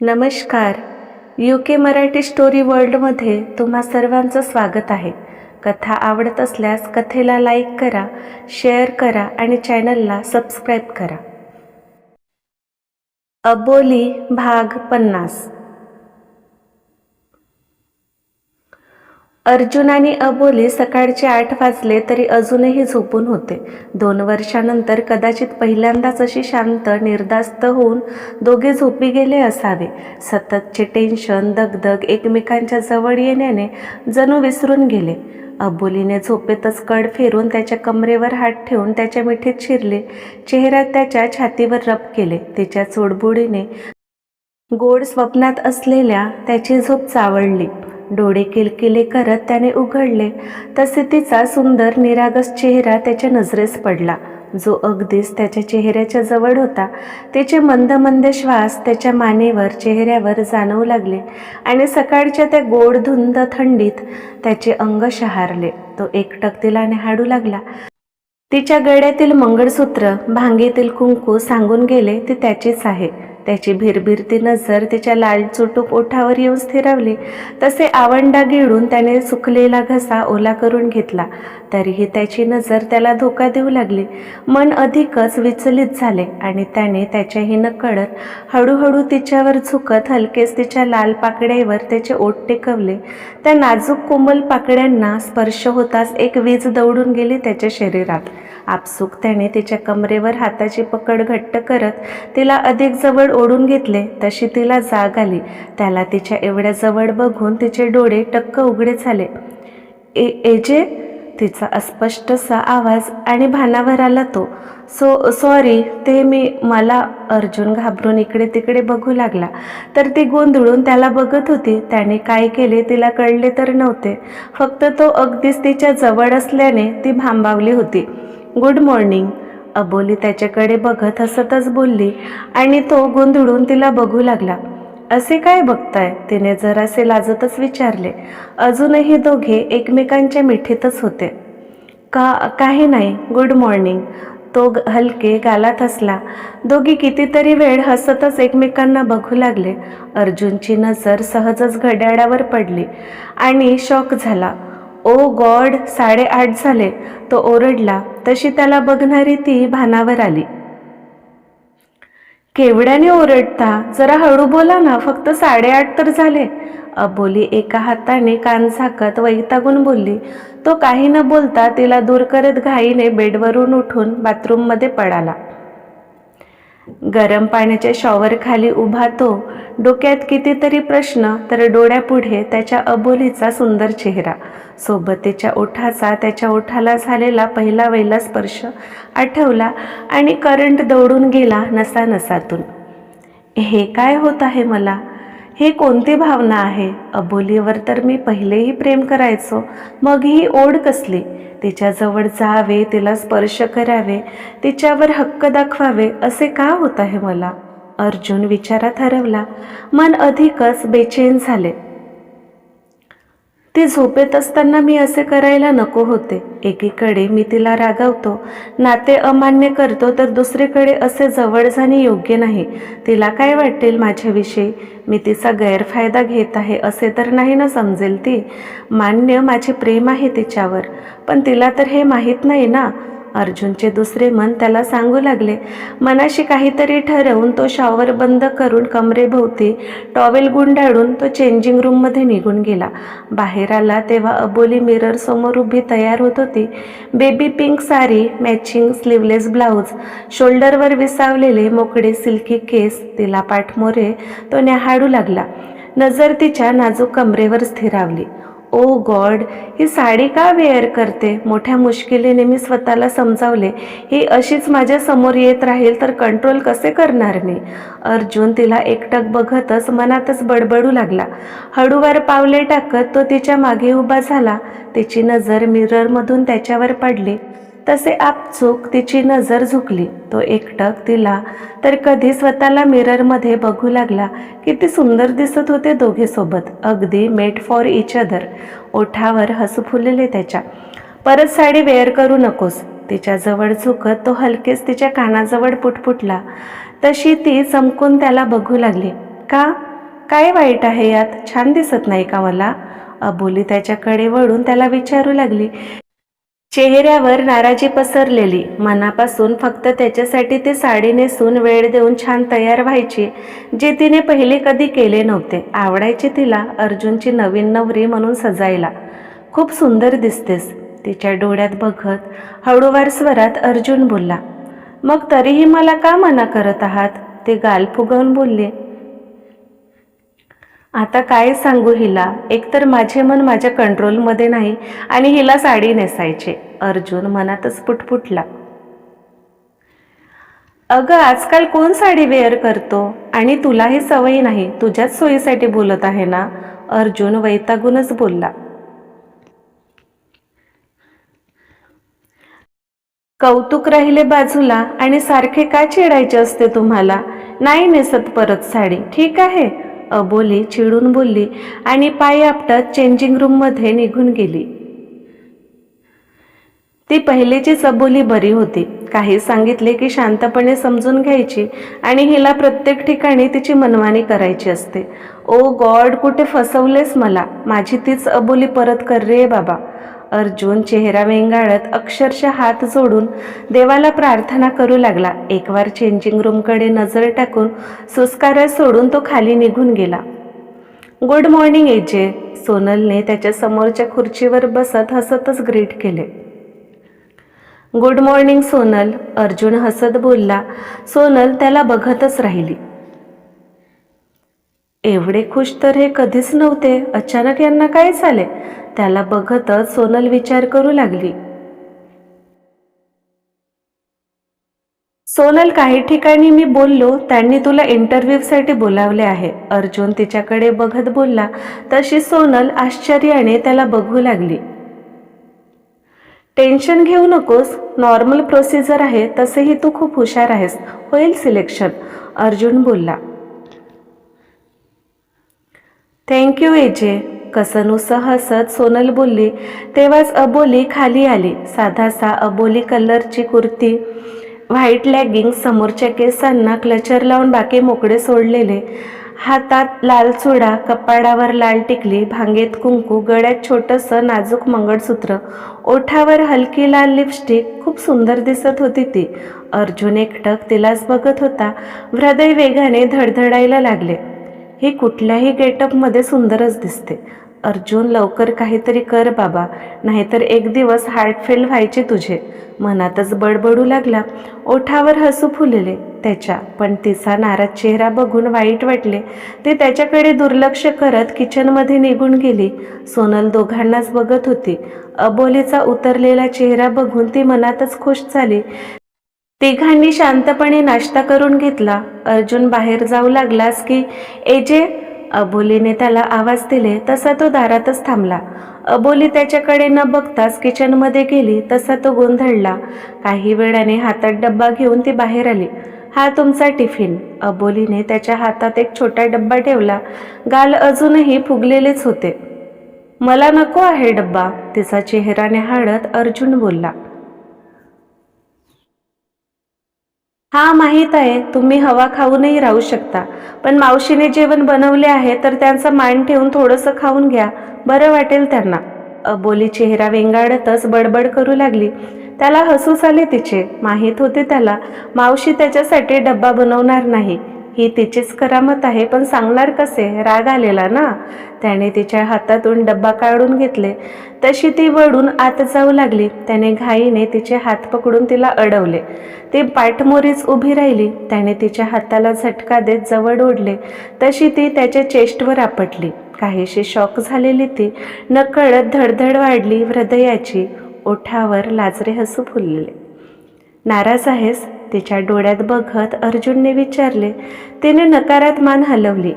नमस्कार. U K Marathi story वर्ल्डमध्ये तुम्हा सर्वांचं स्वागत आहे. कथा आवडत असल्यास कथेला लाईक करा शेअर करा आणि चॅनलला सबस्क्राईब करा. अबोली भाग पन्नास. अर्जुन आणि अबोली सकाळचे आठ वाजले तरी अजूनही झोपून होते. दोन वर्षानंतर कदाचित पहिल्यांदाच अशी शांत निर्धास्त होऊन दोघे झोपी गेले असावे. सततचे टेन्शन दगदग एकमेकांच्या जवळ येण्याने जणू विसरून गेले. अबोलीने झोपेतच कड फेरून त्याच्या कमरेवर हात ठेवून त्याच्या मिठीत शिरले. चेहऱ्यात त्याच्या छातीवर रब केले. तिच्या चोडबुडीने गोड स्वप्नात असलेल्या त्याची झोप चावळली. डोळे किलकिले करत त्याने उघडले. तसे तिचा सुंदर निरागस चेहरा त्याच्या नजरेस पडला. जो अगदीच त्याच्या चेहऱ्याच्या जवळ होता. त्याचे मंद मंद श्वास त्याच्या मानेवर चेहऱ्यावर जाणवू लागले आणि सकाळच्या त्या गोड धुंद थंडीत त्याचे अंग शहारले. तो एकटक तिला हाडू लागला. तिच्या गळ्यातील मंगळसूत्र भांगेतील कुंकू सांगून गेले ती त्याचीच आहे. त्याची भिरभिरती नजर तिच्या लाल चुटूक ओठावर येऊन स्थिरावली. तसे आवंडा गिळून त्याने सुकलेला घसा ओला करून घेतला. तरीही त्याची नजर त्याला धोका देऊ लागली. मन अधिकच विचलित झाले आणि त्याने त्याच्याही न कळत हळूहळू तिच्यावर झुकत हलकेच तिच्या लाल पाकड्यावर त्याचे ओठ टेकवले. त्या नाजूक कोमल पाकड्यांना स्पर्श होताच एक वीज दौडून गेली त्याच्या शरीरात. आपसूक त्याने तिच्या कमरेवर हाताची पकड घट्ट करत तिला अधिक जवळ ओढून घेतले तशी तिला जाग आली. त्याला तिच्या एवढ्या जवळ बघून तिचे डोळे टक्क उघडे झाले. ए एजे तिचा अस्पष्टसा आवाज आणि भानावर आला तो. सो सॉरी ते मी मला अर्जुन घाबरून इकडे तिकडे बघू लागला. तर ती गोंधळून त्याला बघत होती. त्याने काय केले तिला कळले तर नव्हते. फक्त तो अगदीच तिच्या जवळ असल्याने ती भांबावली होती. गुड मॉर्निंग अबोली त्याच्याकडे बघत हसतच बोलली आणि तो गोंधळून तिला बघू लागला. असे काय बघताय? तिने जरासे लाजतच विचारले. अजूनही दोघे एकमेकांच्या मिठीतच होते. का काही नाही. गुड मॉर्निंग तो ग- हलके गालात हसला. दोघी कितीतरी वेळ हसतच एकमेकांना बघू लागले. अर्जुनची नजर सहजच घड्याळावर पडली आणि शॉक झाला. ओ गॉड साडेआठ झाले. तो ओरडला तशी त्याला बघणारी ती भानावर आली. केवढ्याने ओरडता? जरा हळू बोला ना फक्त साडेआठ तर झाले. अबोली एका हाताने कान झाकत वैतागून बोलली तो काही न बोलता तिला दूर करत घाईने बेडवरून उठून बाथरूममध्ये पडाला गरम पाण्याच्या शॉवर खाली उभा तो. डोक्यात कितीतरी प्रश्न तर डोळ्यापुढे त्याच्या अबोलीचा सुंदर चेहरा. सोबतीच्या ओठाचा त्याच्या ओठाला झालेला पहिला वेला स्पर्श आठवला आणि करंट दौडून गेला नसा नसातून. हे काय होत आहे मला? हे कोणती भावना आहे? अबोलीवर तर मी पहिलेही प्रेम करायचो. मग ही ओढ कसली? तिच्याजवळ जावे तिला स्पर्श करावे तिच्यावर हक्क दाखवावे असे का होत आहे मला? अर्जुन विचारात हरवला. मन अधिकच बेचैन झाले. ती झोपेत असताना मी असे करायला नको होते. एकीकडे मी तिला रागावतो. नाते अमान्य करतो तर दुसरीकडे असे जवळ जाणे योग्य नाही. तिला काय वाटेल माझ्याविषयी? मी तिचा गैरफायदा घेत आहे असे तर नाही ना समजेल ती? मान्य माझे प्रेम आहे तिच्यावर. पण तिला तर हे माहीत नाही ना? अर्जुनचे दुसरे मन त्याला सांगू लागले. मनाशी काहीतरी ठरवून तो शॉवर बंद करून कमरेभोवती टॉवेल गुंडाळून तो चेंजिंग रूममध्ये निघून गेला. बाहेर आला तेव्हा अबोली मिरर समोर उभी तयार होत होती. Baby pink sari matching sleeveless blouse शोल्डरवर विसावलेले मोकळे सिल्की केस तिला पाठमोरे तो न्याहाळू लागला. नजर तिच्या नाजूक कमरेवर स्थिरावली. ओ गॉड ही साडी का वेअर करते? मोठ्या मुश्किलीने मी स्वतःला समजावले. ही अशीच माझ्यासमोर येत राहील तर कंट्रोल कसे करणार मी? अर्जुन तिला एकटक बघतच मनातच बडबडू लागला. हळूवार पावले टाकत तो तिच्यामागे उभा झाला. तिची नजर मिररमधून त्याच्यावर पडली. तसे आपचूक तिची नजर झुकली. तो एकटक तिला तर कधी स्वतःला मिररमध्ये बघू लागला किती सुंदर दिसत होते दोघे सोबत. अगदी मेट फॉर इच अदर ओठावर हसू फुलले त्याच्या. परत साडी वेअर करू नकोस. तिच्याजवळ झुकत तो हलकेच तिच्या कानाजवळ पुटपुटला. तशी ती चमकून त्याला बघू लागली. का? काय वाईट आहे यात? छान दिसत नाही का मला? अबोली त्याच्याकडे वळून त्याला विचारू लागली. चेहऱ्यावर नाराजी पसरलेली. मनापासून फक्त त्याच्यासाठी ते साडी नेसून वेळ देऊन छान तयार व्हायची जे तिने पहिले कधी केले नव्हते. आवडायचे तिला अर्जुनची नवीन नवरी म्हणून सजायला. खूप सुंदर दिसतेस. तिच्या डोळ्यात बघत हळूवार स्वरात अर्जुन बोलला मग तरीही मला का मना करत आहात? ते गाल फुगवून बोलले आता काय सांगू हिला? एकतर माझे मन माझ्या कंट्रोलमध्ये नाही आणि हिला साडी नेसायचे. अर्जुन मनातच पुटपुटला. अगं आजकाल कोण साडी वेअर करतो? आणि तुलाही सवय नाही तुझ्याच सोयीसाठी बोलत आहे ना? अर्जुन वैतागूनच बोलला. कौतुक राहिले बाजूला आणि सारखे का चिडायचे असते तुम्हाला? नाही नेसत परत साडी ठीक आहे? अबोली चिडून बोलली आणि पाय आपटत चेंजिंग रूममध्ये निघून गेली. ती पहिलेची सबोली बरी होती. काही सांगितले की शांतपणे समजून घ्यायची आणि हिला प्रत्येक ठिकाणी तिची मनमानी करायची असते. ओ गॉड कुठे फसवलेस मला? माझी तीच अबोली परत कर रे बाबा. अर्जुन चेहरा वेंगाळत अक्षरशः हात जोडून देवाला प्रार्थना करू लागला. एकवार चेंजिंग रूमकडे नजर टाकून सुस्कारा सोडून तो खाली निघून गेला. गुड मॉर्निंग एजे सोनलने त्याच्या समोरच्या खुर्चीवर बसत हसतच ग्रीट केले. Good morning Sonal. अर्जुन हसत बोलला. सोनल त्याला बघतच राहिली. एवढे खुश तर हे कधीच नव्हते. अचानक यांना काय झाले? त्याला बघतच सोनल विचार करू लागली. सोनल काही ठिकाणी मी बोललो. त्यांनी तुला इंटरव्ह्यूसाठी बोलावले आहे. अर्जुन तिच्याकडे बघत बोलला. तशी सोनल आश्चर्याने त्याला बघू लागली. टेन्शन घेऊ नकोस. नॉर्मल प्रोसिजर आहे तसेही तू खूप हुशार आहेस. होईल सिलेक्शन अर्जुन बोलला. थँक्यू एजे कसनुसं हसत सोनल बोलली तेव्हाच अबोली खाली आली. साधासा अबोली कलरची कुर्ती व्हाईट लॅगिंग समोरच्या केसांना क्लचर लावून बाकी मोकळे सोडलेले. हातात लाल चुडा कपाडावर लाल टिकली भांगेत कुंकू गळ्यात छोटंसं नाजूक मंगळसूत्र ओठावर हलकी लाल लिपस्टिक खूप सुंदर दिसत होती ती. अर्जुन एकटक तिलाच बघत होता. हृदय वेगाने धडधडायला लागले. ही कुठल्याही गेटअपमध्ये सुंदरच दिसते. अर्जुन लवकर काहीतरी कर बाबा. नाहीतर एक दिवस हार्ट फेल व्हायचे तुझे. मनातच बडबडू लागला. ओठावर हसू फुलले. त्याच्या. पण तिचा नाराज चेहरा बघून वाईट वाटले. ते त्याच्याकडे दुर्लक्ष करत किचनमध्ये निघून गेली. सोनल दोघांनाच बघत होती. अबोलीचा उतरलेला चेहरा बघून ती मनातच खुश झाली. तिघांनी शांतपणे नाश्ता करून घेतला. अर्जुन बाहेर जाऊ लागलास की एजे अबोलीने त्याला आवाज दिले. तसा तो दारातच थांबला. अबोली त्याच्याकडे न बघताच किचनमध्ये गेली. तसा तो गोंधळला. काही वेळाने हातात डब्बा घेऊन ती बाहेर आली. हा तुमचा टिफिन. अबोलीने त्याच्या हातात एक छोटा डब्बा ठेवला. गाल अजूनही फुगलेलेच होते. मला नको आहे डब्बा तिचा चेहरा निहाळत अर्जुन बोलला. हा माहीत आहे तुम्ही हवा खाऊनही राहू शकता पण मावशीने जेवण बनवले आहे तर त्यांचा मान ठेवून थोडंसं खाऊन घ्या. बरं वाटेल त्यांना. अबोली चेहरा वेंगाडतच बडबड करू लागली. त्याला हसूस आले तिचे. माहीत होते त्याला मावशी त्याच्यासाठी डब्बा बनवणार नाही. ही तिचीच करामत आहे पण सांगणार कसे? राग आलेला ना? त्याने तिच्या हातातून डब्बा काढून घेतले. तशी ती वळून आत जाऊ लागली. त्याने घाईने तिचे हात पकडून तिला अडवले. ती पाठमोरीच उभी राहिली. त्याने तिच्या हाताला झटका देत जवळ ओढले. तशी ती त्याच्या चेस्टवर आपटली. काहीशी शॉक झालेली ती नकळत धडधड वाढली हृदयाची. ओठावर लाजरे हसू फुलले. नाराज आहेस? तिच्या डोळ्यात बघत अर्जुनने विचारले तिने नकारात मान हलवली.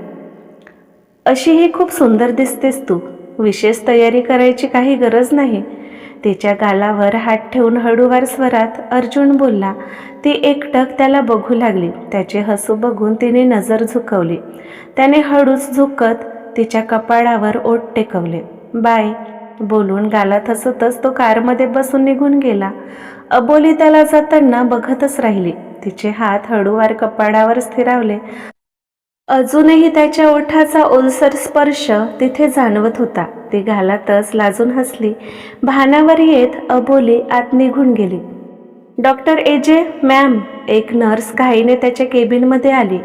अशीही खूप सुंदर दिसतेस तू. विशेष तयारी करायची काही गरज नाही. तिच्या गालावर हात ठेवून हळूवार स्वरात अर्जुन बोलला. ती एकटक त्याला बघू लागली. त्याचे हसू बघून तिने नजर झुकवली. त्याने हळूच झुकत तिच्या कपाळावर ओठ टेकवले. बाय. बोलून गालात हसतच तो कारमध्ये बसून निघून गेला. अबोली त्याला जाताना बघतच राहिली. तिचे हात हळूवार कपाडावर स्थिरावले. अजूनही त्याच्या ओठाचा ओलसर स्पर्श तिथे जाणवत होता. ती घालातच लाजून हसली. भानावर येत अबोली आत निघून गेली. डॉक्टर एजे मॅम एक नर्स घाईने त्याच्या केबिनमध्ये आली.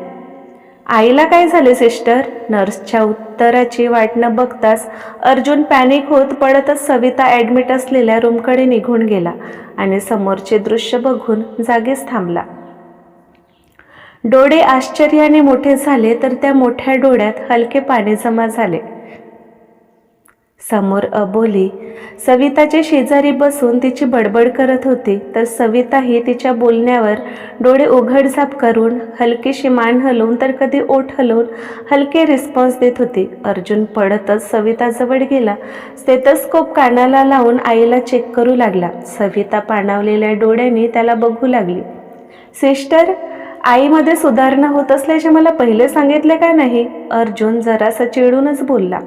आईला काय झाले सिस्टर? नर्सच्या उत्तराची वाट न बघताच अर्जुन पॅनिक होत पडतच सविता ॲडमिट असलेल्या रूमकडे निघून गेला आणि समोरचे दृश्य बघून जागीच थांबला. डोळे आश्चर्याने मोठे झाले तर त्या मोठ्या डोळ्यात हलके पाणी जमा झाले. समोर अबोली. सविताचे शेजारी बसून तिची बडबड करत होती. तर सविताही तिच्या बोलण्यावर डोळे उघडझाप करून हलकीशी मान हलवून तर कधी ओठ हलवून हलके रिस्पॉन्स देत होती. अर्जुन पडतच सविताजवळ गेला. स्टेथोस्कोप कानाला लावून आईला चेक करू लागला. सविता पाणावलेल्या डोळ्यांनी त्याला बघू लागली. सिस्टर आईमध्ये सुधारणा होत असल्याचे मला पहिले सांगितले का नाही? अर्जुन जरासा चिडूनच बोलला.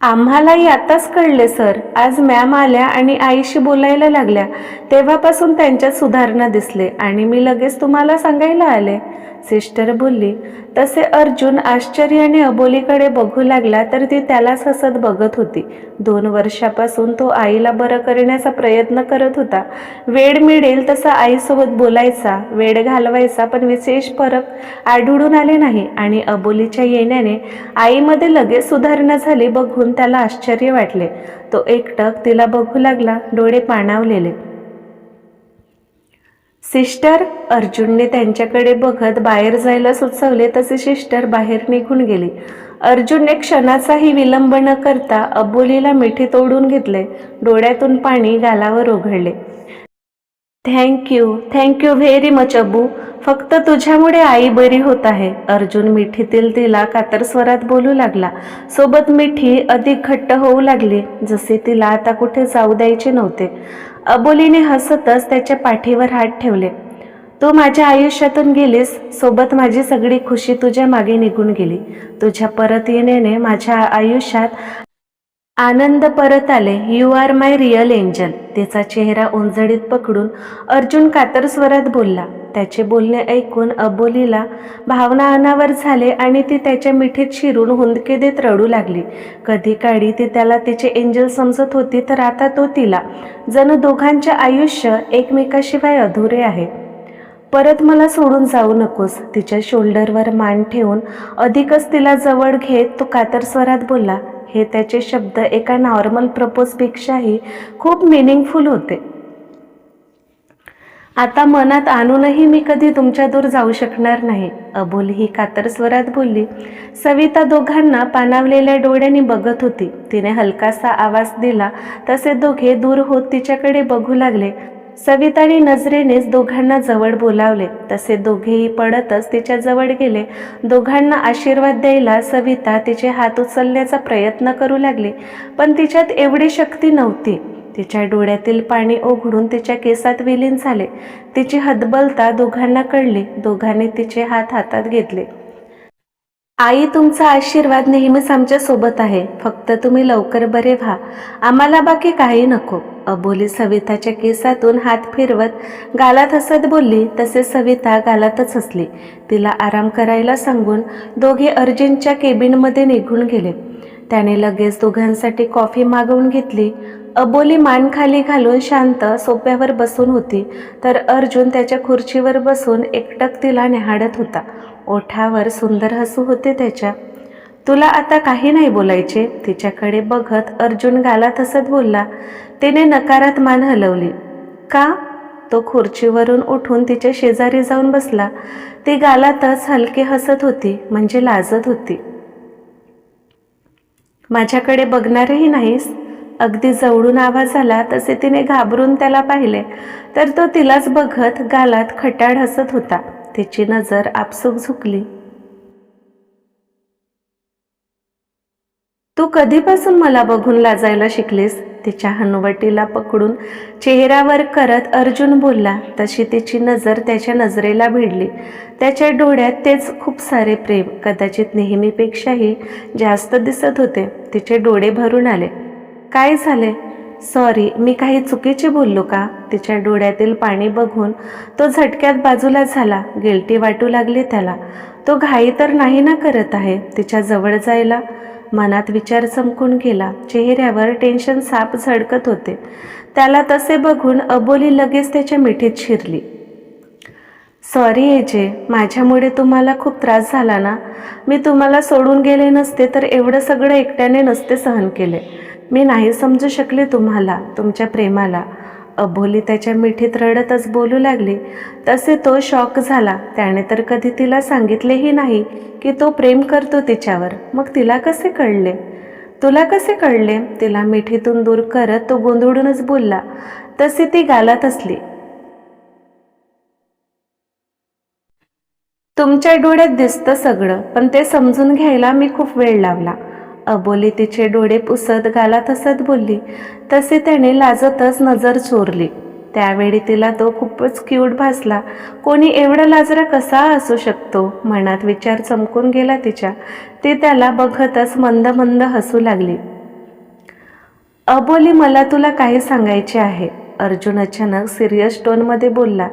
आम्हालाही आताच कळले सर. आज मॅम आल्या आणि आईशी बोलायला लागल्या. तेव्हापासून त्यांच्यात सुधारणा दिसले आणि मी लगेच तुम्हाला सांगायला आले. सिस्टर बोलली तसे अर्जुन आश्चर्याने अबोलीकडे बघू लागला तर ती त्यालाच हसत बघत होती. दोन वर्षापासून तो आईला बरं करण्याचा प्रयत्न करत होता. वेळ मिळेल तसा आईसोबत बोलायचा वेळ घालवायचा पण विशेष फरक आढळून आले नाही आणि अबोलीच्या येण्याने आईमध्ये लगेच सुधारणा झाली बघून त्याला आश्चर्य वाटले. तो एकटक तिला बघू लागला डोळे पाणावलेले. सिस्टर अर्जुनने त्यांच्याकडे बघत बाहेर जायला सुचवले तसे सिस्टर बाहेर निघून गेली. अर्जुनने क्षणाचाही विलंब न करता अबोलीला मिठी तोडून घेतले. डोळ्यातून पाणी गालावर ओघळले. Thank you thank you very much Abu. फक्त तुझ्यामुळे आई बरी होत आहे. अर्जुन मिठीतील तिला कातर स्वरात बोलू लागला. सोबत मिठी अधिक घट्ट होऊ लागली जसे तिला आता कुठे जाऊ द्यायचे नव्हते. अबोलीने हसतच त्याच्या पाठीवर हात ठेवले. तू माझ्या आयुष्यातून गेलीस सोबत माझी सगळी खुशी तुझ्या मागे निघून गेली. तुझ्या परत येण्याने माझ्या आयुष्यात आनंद परत आले. You are my real angel तिचा चेहरा उंजडीत पकडून अर्जुन कातर स्वरात बोलला. त्याचे बोलणे ऐकून अबोलीला भावना अनावर झाले आणि ती त्याच्या मिठीत शिरून हुंदके देत रडू लागली. कधी काळी ती त्याला तिचे एंजल समजत होती तर आता तो तिला. जणू दोघांचे आयुष्य एकमेकाशिवाय अधुरे आहे. परत मला सोडून जाऊ नकोस. तिच्या शोल्डरवर मान ठेवून अधिकच तिला जवळ घेत तो कातर स्वरात बोलला हे त्याचे शब्द एका नॉर्मल प्रपोजपेक्षाही खूप मिनिंगफुल होते. आता मनात आणूनही मी कधी तुमच्या दूर जाऊ शकणार नाही. अबोल ही कातर स्वरात बोलली. सविता दोघांना पानावलेल्या डोळ्यांनी बघत होती. तिने हलकासा आवाज दिला. तसे दोघे दूर होत तिच्याकडे बघू लागले. सविताने नजरेनेच दोघांना जवळ बोलावले. तसे दोघेही पडतच तिच्या जवळ गेले. दोघांना आशीर्वाद द्यायला सविता तिचे हात उचलण्याचा प्रयत्न करू लागली पण तिच्यात एवढी शक्ती नव्हती. तिच्या डोळ्यातील पाणी ओघडून तिच्या केसात विलीन झाले. तिची हतबलता दोघांना कळली. दोघांनी तिचे हात हातात घेतले. आई तुमचा आशीर्वाद नेहमीच आमच्यासोबत आहे. फक्त तुम्ही लवकर बरे व्हा. आम्हाला बाकी काही नको. अबोली सविताच्या केसातून हात फिरवत गालात हसत बोलली तसे सविता गालातच हसली. तिला आराम करायला सांगून दोघे अर्जुनच्या केबिनमध्ये निघून गेले. त्याने लगेच दोघांसाठी कॉफी मागवून घेतली. अबोली मान खाली घालून शांत सोप्यावर बसून होती. तर अर्जुन त्याच्या खुर्चीवर बसून एकटक तिला निहाडत होता. ओठावर सुंदर हसू होते त्याच्या. तुला आता काही नाही बोलायचे. तिच्याकडे बघत अर्जुन गालात हसत बोलला. तिने नकारात मान हलवली. का? तो खुर्चीवरून उठून तिच्या शेजारी जाऊन बसला. ती गालातच हलके हसत होती म्हणजे लाजत होती. माझ्याकडे बघणारही नाहीस. अगदी जवळून आवाज आला तसे तिने घाबरून त्याला पाहिले. तर तो तिलाच बघत गालात खटाड हसत होता. तिची नजर आपसूक झुकली. तू कधीपासून मला बघून लाजायला शिकलीस? तिच्या हनुवटीला पकडून चेहऱ्यावर करत अर्जुन बोलला तशी तिची नजर त्याच्या नजरेला भिडली. त्याच्या डोळ्यात तेच खूप सारे प्रेम कदाचित नेहमीपेक्षाही जास्त दिसत होते. तिचे डोळे भरून आले. काय झाले? सॉरी मी काही चुकीचे बोललो का? तिच्या डोळ्यातील पाणी बघून तो झटक्यात बाजूला झाला. गिल्टी वाटू लागली त्याला. तो घाई तर नाही ना करत आहे. तिच्या जवळ जायला मनात विचार चमकून गेला. चेहऱ्यावर टेन्शन साप झडकत होते. त्याला तसे बघून अबोली लगेच त्याच्या मिठीत शिरली. सॉरी एजे माझ्यामुळे तुम्हाला खूप त्रास झाला ना? मी तुम्हाला सोडून गेले नसते तर एवढं सगळं एकट्याने नसते सहन केले. मी नाही समजू शकले तुम्हाला तुमच्या प्रेमाला. अबोली त्याच्या मिठीत रडतच बोलू लागली. तसे तो शॉक झाला. त्याने तर कधी तिला सांगितलेही नाही की तो प्रेम करतो तिच्यावर. मग तिला कसे कळले? तुला कसे कळले? तिला मिठीतून दूर करत तो गोंधळूनच बोलला. तसे ती गालात असली. तुमच्या डोळ्यात दिसतं सगळं पण ते समजून घ्यायला मी खूप वेळ लावला. अबोली तिचे डोळे पुसत घाला हसत बोलली. तसे त्याने लाजतच नजर चोरली. त्यावेळी तिला तो खूपच क्यूट भासला. कोणी एवढा लाजरा कसा असू शकतो? मनात विचार चमकून गेला तिच्या. ती त्याला बघतच मंद मंद हसू लागली. अबोली मला तुला काही सांगायचे आहे अर्जुन अचानक सिरियस टोनमध्ये बोलला.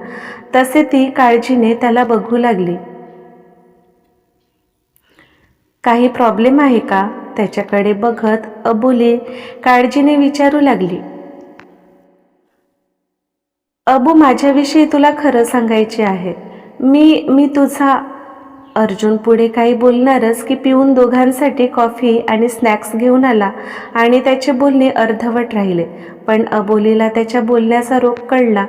तसे ती काळजीने त्याला बघू लागली. काही प्रॉब्लेम आहे का? त्याच्याकडे बघत अबोली काळजीने विचारू लागली. अबू माझ्याविषयी तुला खरं सांगायचे आहे. मी मी तुझा अर्जुन पुढे काही बोलणारच की पिऊन दोघांसाठी कॉफी आणि स्नॅक्स घेऊन आला आणि त्याचे बोलणे अर्धवट राहिले. पण अबोलीला त्याच्या बोलण्याचा रोग कळला.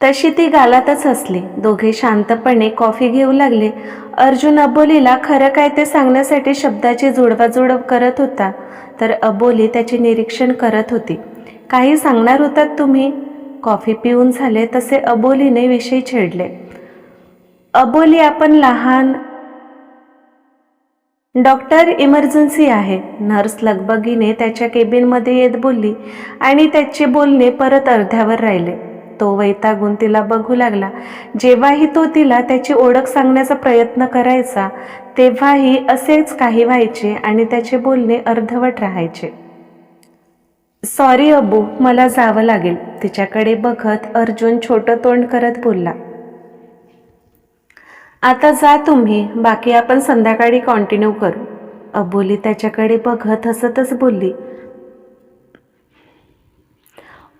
तशी ती गालातच हसली. दोघे शांतपणे कॉफी घेऊ लागले. अर्जुन अबोलीला खरं काय ते सांगण्यासाठी शब्दाची जुळवाजुळव करत होता. तर अबोली त्याचे निरीक्षण करत होती. काही सांगणार होतात तुम्ही? कॉफी पिऊन झाले तसे अबोलीने विषय छेडले. अबोली आपण लहान डॉक्टर इमर्जन्सी आहे. नर्स लगबगीने त्याच्या केबिनमध्ये येत बोलली आणि त्याचे बोलणे परत अर्ध्यावर राहिले. तो वैतागून तिला बघू लागला. जेव्हाही तो तिला त्याची ओळख सांगण्याचा प्रयत्न करायचा तेव्हाही असेच काही व्हायचे आणि त्याचे बोलणे अर्धवट राहायचे. सॉरी अबू मला जावं लागेल तिच्याकडे बघत अर्जुन छोटं तोंड करत बोलला. आता जा तुम्ही बाकी आपण संध्याकाळी कॉन्टिन्यू करू अबोली त्याच्याकडे बघत हसतच बोलली.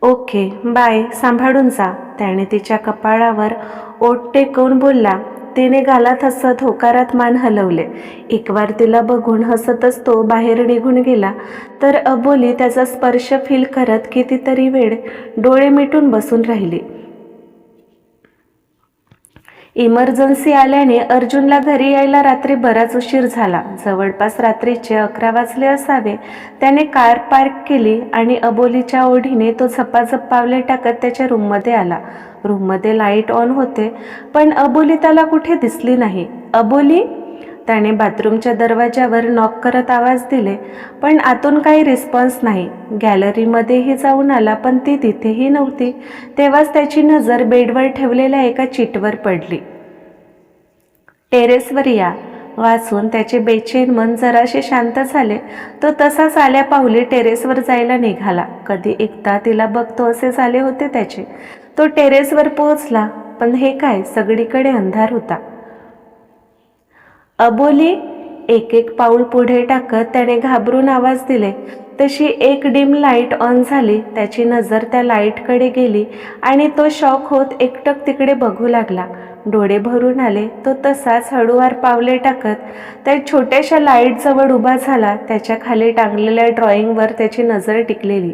ओके बाय सांभाळून जा. त्याने तिच्या कपाळावर ओठ टेकवून बोलला तिने गालात हसत होकारात मान हलवले. एकवार तिला बघून हसतच तो बाहेर निघून गेला. तर अबोली त्याचा स्पर्श फील करत कितीतरी वेळ डोळे मिटून बसून राहिली. इमर्जन्सी आल्याने अर्जुनला घरी यायला रात्री बराच उशीर झाला. जवळपास रात्रीचे अकरा वाजले असावे. त्याने कार पार्क केली आणि अबोलीच्या ओढीने तो झपाझप पावले टाकत त्याच्या रूममध्ये आला. रूममध्ये लाइट ऑन होते पण अबोली त्याला कुठे दिसली नाही. अबोली? त्याने बाथरूमच्या दरवाजावर नॉक करत आवाज दिले पण आतून काही रिस्पॉन्स नाही. गॅलरीमध्येही जाऊन आला पण ती तिथेही नव्हती. तेव्हाच त्याची नजर बेडवर ठेवलेल्या एका चिटवर पडली. टेरेसवर या. वाचून त्याचे बेचैन मन जराशे शांत झाले. तो तसाच आल्या पाहुली टेरेसवर जायला निघाला. कधी एकदा तिला बघतो असे झाले होते त्याचे. तो टेरेसवर पोहोचला पण हे काय? सगळीकडे अंधार होता. अबोली एक एक पाऊल पुढे टाकत त्याने घाबरून आवाज दिले. तशी एक डिम लाइट ऑन झाली त्याची नजर त्या लाईटकडे गेली आणि तो शॉक होत एकटक तिकडे बघू लागला. डोळे भरून आले. तो तसाच हळूवार पावले टाकत त्या छोट्याशा लाईटजवळ उभा झाला. त्याच्याखाली टांगलेल्या ड्रॉइंगवर त्याची नजर टिकलेली.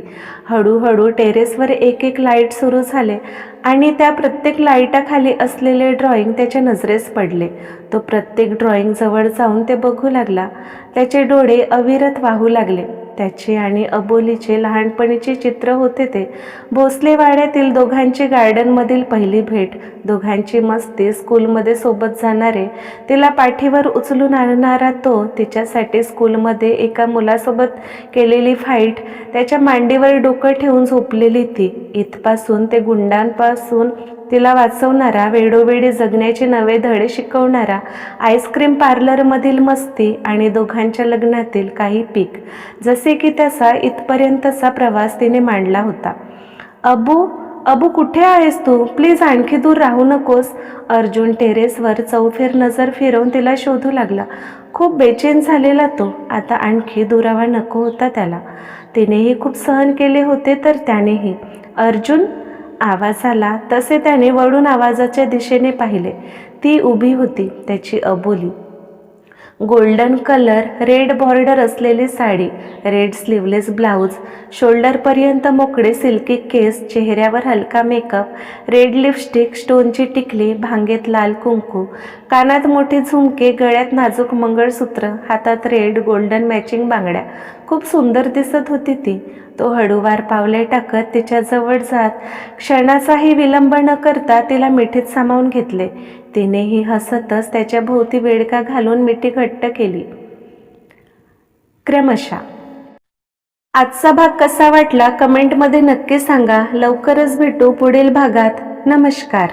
हळूहळू टेरेसवर एक एक लाइट सुरू झाले आणि त्या प्रत्येक लाईटाखाली असलेले ड्रॉइंग त्याच्या नजरेस पडले. तो प्रत्येक ड्रॉईंगजवळ जाऊन ते बघू लागला. त्याचे डोळे अविरत वाहू लागले. त्याचे आणि अबोलीचे लहानपणीचे चित्र होते ते. भोसलेवाड्यातील दोघांची गार्डनमधील पहिली भेट दोघांची मस्ती स्कूलमध्ये सोबत जाणारे. तिला पाठीवर उचलून आणणारा तो तिच्यासाठी स्कूलमध्ये एका मुलासोबत केलेली फाईट त्याच्या मांडीवर डोकं ठेवून झोपलेली ती. इथपासून ते गुंडांपासून तिला वाचवणारा वेळोवेळी जगण्याचे नवे धडे शिकवणारा आईस्क्रीम पार्लरमधील मस्ती आणि दोघांच्या लग्नातील काही पीक जसे की त्याचा इथपर्यंतचा प्रवास तिने मांडला होता. अबू अबू कुठे आहेस तू? प्लीज आणखी दूर राहू नकोस. अर्जुन टेरेसवर चौफेर नजर फिरवून तिला शोधू लागला. खूप बेचैन झालेला तो. आता आणखी दुरावा नको होता त्याला. तिनेही खूप सहन केले होते तर त्यानेही. अर्जुन आवाज आला तसे त्याने वळून आवाजाच्या दिशेने पाहिले. ती उभी होती त्याची Aboli. Golden colour red border असलेली साडी रेड स्लीवलेस ब्लाऊज शोल्डरपर्यंत मोकळे सिल्की केस चेहऱ्यावर हलका मेकअप रेड लिपस्टिक स्टोनची टिकली भांगेत लाल कुंकू कानात मोठी झुमके गळ्यात नाजूक मंगळसूत्र हातात रेड गोल्डन मॅचिंग बांगड्या. खूप सुंदर दिसत होती ती. तो हळूवार पावले टाकत तिच्याजवळ जात क्षणाचाही विलंब न करता तिला मिठीत सामावून घेतले. तिनेही हसतच त्याच्या भोवती बेडका घालून मिठी घट्ट केली. क्रमशः. आजचा भाग कसा वाटला कमेंटमध्ये नक्की सांगा. लवकरच भेटू पुढील भागात. नमस्कार.